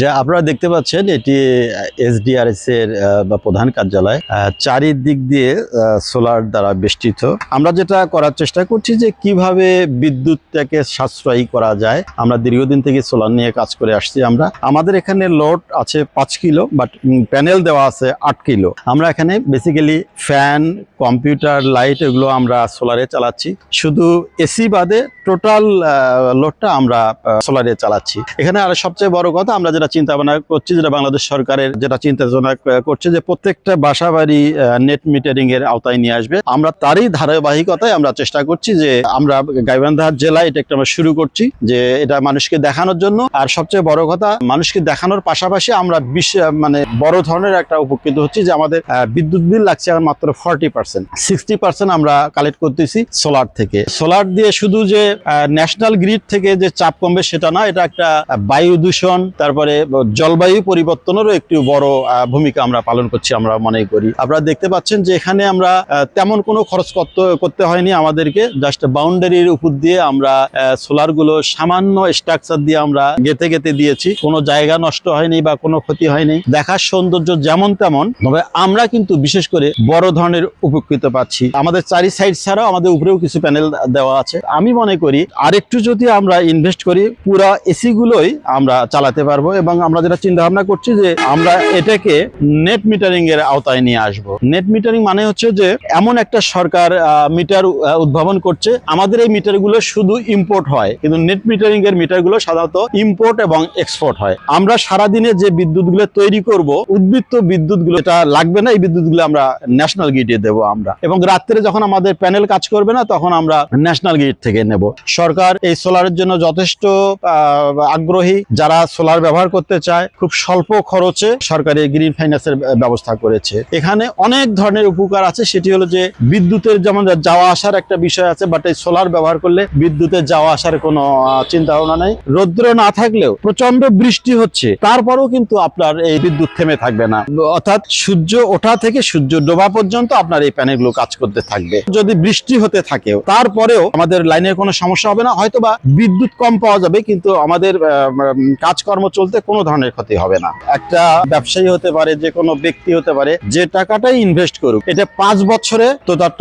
যে আপনারা দেখতে পাচ্ছেন, এটি এসডিআরএস এর বা প্রধান কার্যালয়। চারিদিক দিয়ে সোলার দ্বারা বেষ্টিত। আমরা যেটা করার চেষ্টা করছি যে কীভাবে বিদ্যুৎটাকে সাশ্রয়ী করা যায়। আমরা দীর্ঘদিন থেকে সোলার নিয়ে কাজ করে আসছি আমরা। আমাদের এখানে লোড আছে পাঁচ কিলো, বাট প্যানেল দেওয়া আছে আট কিলো। আমরা এখানে বেসিক্যালি ফ্যান কম্পিউটার লাইট এগুলো আমরা সোলারে চালাচ্ছি। শুধু এসি বাদে টোটাল লোডটা আমরা সোলারে চালাচ্ছি। এখানে আর সবচেয়ে বড় কথা, আমরা যেটা চিন্তা ভাবনা করছি, যেটা বাংলাদেশ সরকারের যেটা চিন্তা ভাবনা করছে যে প্রত্যেকটা বাসা বাড়ি নেট মিটারিং এর আওতায় নিয়ে আসবে। আমরা তারই ধারাবাহিকতায় আমরা চেষ্টা করছি যে আমরা গাইবান্ধা জেলায় এটা একটা আমরা শুরু করছি, যে এটা মানুষকে দেখানোর জন্য। আর সবচেয়ে বড় কথা, মানুষকে দেখানোর পাশাপাশি আমরা বিশ- মানে বড় ধরনের একটা উপকৃত হচ্ছি যে আমাদের বিদ্যুৎ বিল লাগছে মাত্র ফর্টি পার্সেন্ট সিক্সটি পার্সেন্ট আমরা কালেক্ট করতেছি সোলার থেকে। সোলার দিয়ে শুধু যে ন্যাশনাল গ্রিড থেকে যে চাপ কমবে সেটা না, এটা একটা বায়ু দূষণ, তারপরে জলবায়ু পরিবর্তনেরও একটি বড় ভূমিকা আমরা পালন করছি, আমরা মনে করি। আপনারা দেখতে পাচ্ছেন যে এখানে আমরা তেমন কোনো খরচ করতে করতে হয়নি আমাদেরকে জাস্ট বাউন্ডারির উপর দিয়ে আমরা সোলারগুলো সামান্য স্ট্রাকচার দিয়ে আমরা গেতে গেতে দিয়েছি। কোনো জায়গা নষ্ট হয়নি বা কোনো ক্ষতি হয়নি। দেখার সৌন্দর্য যেমন তেমন, তবে আমরা কিন্তু বিশেষ করে বড় ধরনের উপকৃত পাচ্ছি। আমাদের চারি সাইড ছাড়াও আমাদের উপরেও কিছু প্যানেল দেওয়া আছে। আমি মনে করি, আরেকটু যদি আমরা ইনভেস্ট করি, পুরা এসি গুলোই আমরা চালাতে পারব। এবং আমরা যেটা চিন্তা ভাবনা করছি যে আমরা এটাকে নেট মিটারিং এর আওতায় নিয়ে আসব। নেট মিটারিং মানে হচ্ছে যে এমন একটা সরকার মিটার উদ্ভাবন করছে। আমাদের এই মিটারগুলো শুধু ইম্পোর্ট হয়, কিন্তু নেট মিটারিং এর মিটারগুলো সাধারণত ইম্পোর্ট এবং এক্সপোর্ট হয়। আমরা সারাদিনে যে বিদ্যুৎগুলো তৈরি করব, উদ্বৃত্ত বিদ্যুৎগুলো এটা লাগবে না, এই বিদ্যুৎগুলো আমরা ন্যাশনাল গ্রিডে দেব আমরা। এবং রাত্রে যখন আমাদের প্যানেল কাজ করবে না, তখন আমরা ন্যাশনাল গ্রিড থেকে নেব। সরকার এই সোলারের জন্য যথেষ্ট আগ্রহী। যারা সোলার ব্যবহার করতে চায়, খুব স্বল্প খরচে সরকারি গ্রিন ফাইন্যান্সের ব্যবস্থা করেছে। এখানে অনেক ধরনের উপকার আছে, সেটি হলো যে বিদ্যুতের যেমন যাওয়া আসার একটা বিষয় আছে বাট এই সোলার ব্যবহার করলে বিদ্যুতের যাওয়া আসার কোনো চিন্তা ভাবনা নেই। রৌদ্র না থাকলেও প্রচণ্ড বৃষ্টি হচ্ছে, তারপরেও কিন্তু আপনার এই বিদ্যুৎ থেমে থাকবে না। অর্থাৎ সূর্য ওঠা থেকে সূর্য ডোবা পর্যন্ত আপনার এই প্যানেলগুলো কাজ করতে থাকবে। যদি বৃষ্টি হতে থাকেও তারপরেও আমাদের লাইনের কোনো সমস্যা হবে না, হয়তোবা বিদ্যুৎ কম পাওয়া যাবে, কিন্তু আমাদের কাজকর্ম চলতে কোনো ধরনের ক্ষতি হবে না। একটা ব্যবসায়ী হতে পারে, যে কোনো ব্যক্তি হতে পারে, যে টাকাটাই ইনভেস্ট করুক, এটা পাঁচ বছরে তো তার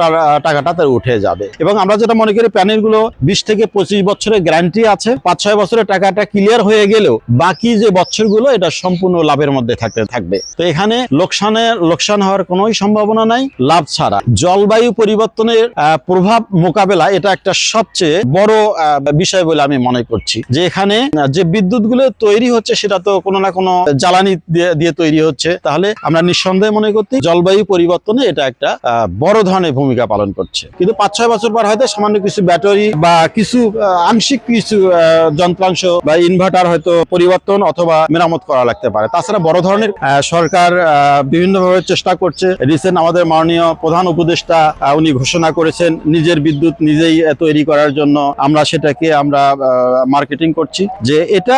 টাকাটা তার উঠে যাবে। এবং আমরা যেটা মনে করি প্যানেলগুলো বিশ থেকে পঁচিশ বছরের গ্যারান্টি আছে, পাঁচ ছয় বছরের টাকাটা ক্লিয়ার হয়ে গেলেও বাকি যে বছরগুলো, এটা সম্পূর্ণ লাভের মধ্যে থাকতে থাকবে। তো এখানে লোকসানের লোকসান হওয়ার কোনো সম্ভাবনা নাই, লাভ ছাড়া। জলবায়ু পরিবর্তনের প্রভাব মোকাবেলা এটা একটা সবচেয়ে বড় বিষয় বলে আমি মনে করছি। যে এখানে, যে বিদ্যুৎ গুলো তৈরি হচ্ছে সেটা তো কোনো না কোনো জ্বালানি দিয়ে- তৈরি হচ্ছে। তাহলে আমরা নিঃসন্দেহে মনে করছি জলবায়ু পরিবর্তনে এটা একটা বড় ধরনের ভূমিকা পালন করছে। কিন্তু পাঁচ, ছয় বছর পর হয়তো সামান্য কিছু ব্যাটারি বা কিছু আংশিক কিছু যন্ত্রাংশ বা ইনভার্টার হয়তো পরিবর্তন অথবা মেরামত করা লাগতে পারে। তাছাড়া বড় ধরনের সরকার বিভিন্ন ভাবে চেষ্টা করছে। রিসেন্ট আমাদের মাননীয় প্রধান উপদেষ্টা উনি ঘোষণা করেছেন নিজের বিদ্যুৎ নিজেই তৈরি করার জন্য। আমরা সেটাকে আমরা মার্কেটিং করছি যে এটা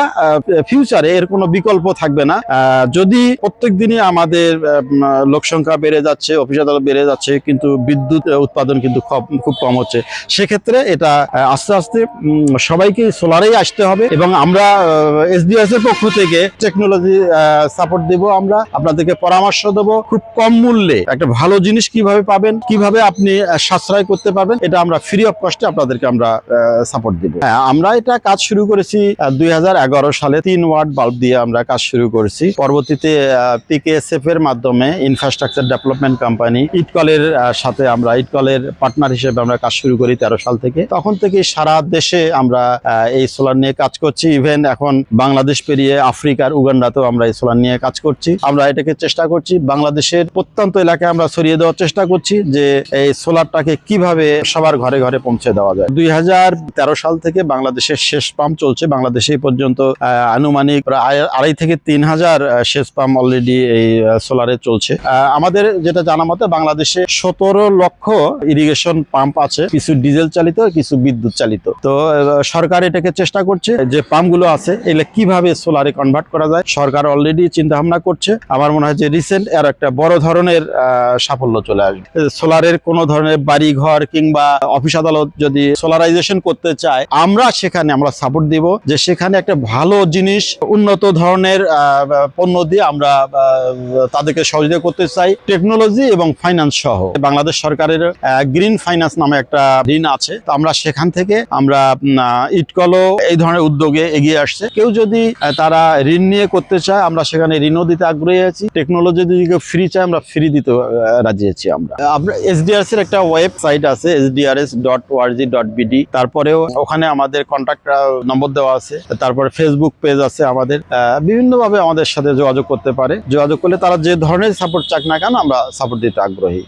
ফিউচারে এর কোনো বিকল্প থাকবে না। যদি প্রত্যেক দিনই আমাদের লোক সংখ্যা বেড়ে যাচ্ছে, অফিস আদালত বেড়ে যাচ্ছে, কিন্তু বিদ্যুৎ উৎপাদন কিন্তু খুব- খুব কম হচ্ছে, সেক্ষেত্রে এটা আস্তে আস্তে সবাইকে সোলারেই আসতে হবে এবং আমরা এসডিএস এর পক্ষ থেকে টেকনোলজি সাপোর্ট দেব আমরা, আপনাদেরকে পরামর্শ দেব। খুব কম মূল্যে একটা ভালো জিনিস কীভাবে পাবেন, কীভাবে আপনি সাশ্রয় করতে পারবেন, এটা আমরা ফ্রি অফ কস্টে আপনাদেরকে আমরা সাপোর্ট দিব। হ্যাঁ আমরা এটা কাজ শুরু করেছি দুই হাজার এগারো সালে, তিন ওয়ার্ড বাল্ব দিয়ে আমরা কাজ শুরু করেছি। পরবর্তীতে পিকেএসএফ এর মাধ্যমে ইনফ্রাস্ট্রাকচার ডেভেলপমেন্ট কোম্পানি ইটকলের সাথে আমরা ইটকলের পার্টনার হিসেবে আমরা কাজ শুরু করি তেরো সাল থেকে। তখন থেকে সারা দেশে আমরা এই সোলার নিয়ে কাজ করছি। ইভেন এখন বাংলাদেশ পেরিয়ে আফ্রিকার উগান্ডাতেও আমরা এই সোলার নিয়ে কাজ করছি। আমরা এটাকে চেষ্টা করছি, বাংলাদেশের প্রত্যন্ত এলাকায় আমরা ছড়িয়ে দেওয়ার চেষ্টা করছি যে এই সোলারটাকে কীভাবে সবার ঘরে ঘরে পৌঁছে দেওয়া যায়। দুই হাজার তেরো সাল থেকে বাংলাদেশের শেষ পাম্প চলছে। বাংলাদেশে পর্যন্ত আনুমানিক প্রায় আড়াই থেকে তিন হাজার শেষ পাম্প অলরেডি এই সোলারে চলছে। আমাদের যেটা জানা মতে বাংলাদেশে সতেরো লক্ষ ইরিগেশন পাম্প আছে, কিছু ডিজেল চালিত, কিছু বিদ্যুৎ চালিত। তো সরকার এটাকে চেষ্টা করছে যে পাম্পগুলো আছে, এগুলো কীভাবে সোলারে কনভার্ট করা যায়। সরকার অলরেডি চিন্তা ভাবনা করছে। আমার মনে হয় যে রিসেন্ট এর একটা বড় ধরনের সাফল্য চলে আসবে। সোলারের কোন ধরনের বাড়ি ঘর কিংবা অফিস আদালত যদি সোলারাইজেশন করতে চায়, আমরা সেখানে আমরা সাপোর্ট দিব যে সেখানে একটা ভালো জিনিস উন্নত ধরনের পণ্য দিয়ে আমরা তাদেরকে সহযোগিতা করতে চাই। টেকনোলজি এবং ফাইন্যান্স সহ। বাংলাদেশ সরকারের গ্রিন ফাইন্যান্স নামে একটা ঋণ আছে। তো আমরা সেখান থেকে আমরা ইটকলও এই ধরনের উদ্যোগে এগিয়ে আসছে। কেউ যদি তারা ঋণ নিয়ে করতে চায়, আমরা সেখানে ঋণও দিতে আগ্রহী আছি। টেকনোলজি যদি কেউ ফ্রি চায়, আমরা ফ্রি দিতে রাজি আছি আমরা। আমরা এসডিআরএস এর একটা ওয়েবসাইট আছে SDRS dot ORG dot BD তারপরেও ওখানে আমাদের কন্ট্যাক্ট নম্বর দেওয়া আছে। তারপরে ফেসবুক পেজ আছে, আমাদের আহ, বিভিন্নভাবে আমাদের সাথে যোগাযোগ করতে পারে। যোগাযোগ করলে তারা যে ধরনের সাপোর্ট চাক না কেন আমরা সাপোর্ট দিতে আগ্রহী।